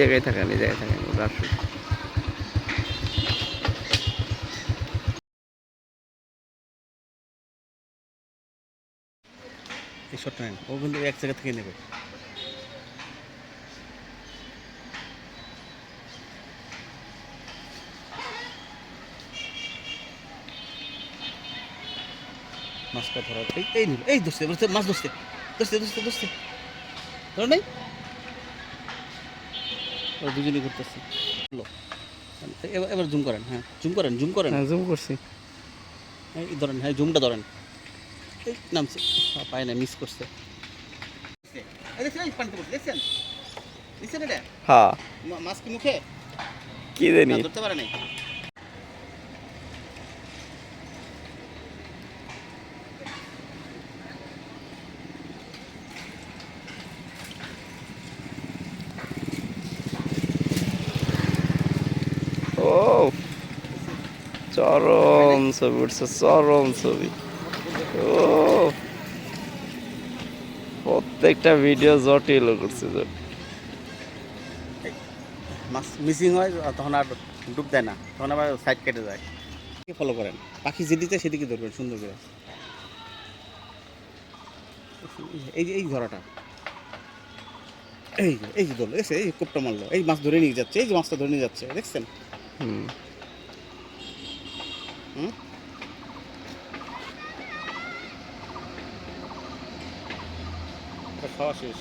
জায়গায় থাকেন, এই জায়গায় থাকেন আসুক। এই কিন্তু এক জায়গা থেকে নেবে। মাছটা ধরা এই এই এই মাছ ধরছে ধরছে ধরছে ধরছে। ধর নাই? ওরা দুজনেই ঘুরতেছে। এবার এবার জুম করেন হ্যাঁ জুম করেন জুম করেন। হ্যাঁ জুম করছি। এই ধরেন হ্যাঁ জুমটা ধরেন। এই নামছে পায় না মিস করছে। হ্যাঁ। মাছ কি মুখে? কি জানি। ধরতে পারে নাই ও চরম ছবি উঠছে চরম ছবি ও প্রত্যেকটা ভিডিও জটিল করছে জটিল। মাছ মিসিং হয় তখন আর ডুব দেয় না তখন আবার সাইড কেটে যায় ফলো করেন পাখি যেদিকে সেদিকে ধরবেন সুন্দর করে এই যে এই ধরাটা এই এই যে ধরলো এই কোপটা মারলো এই মাছ ধরে নিয়ে যাচ্ছে এই যে মাছটা ধরে নিয়ে যাচ্ছে দেখছেন হুম খাওয়া শেষ।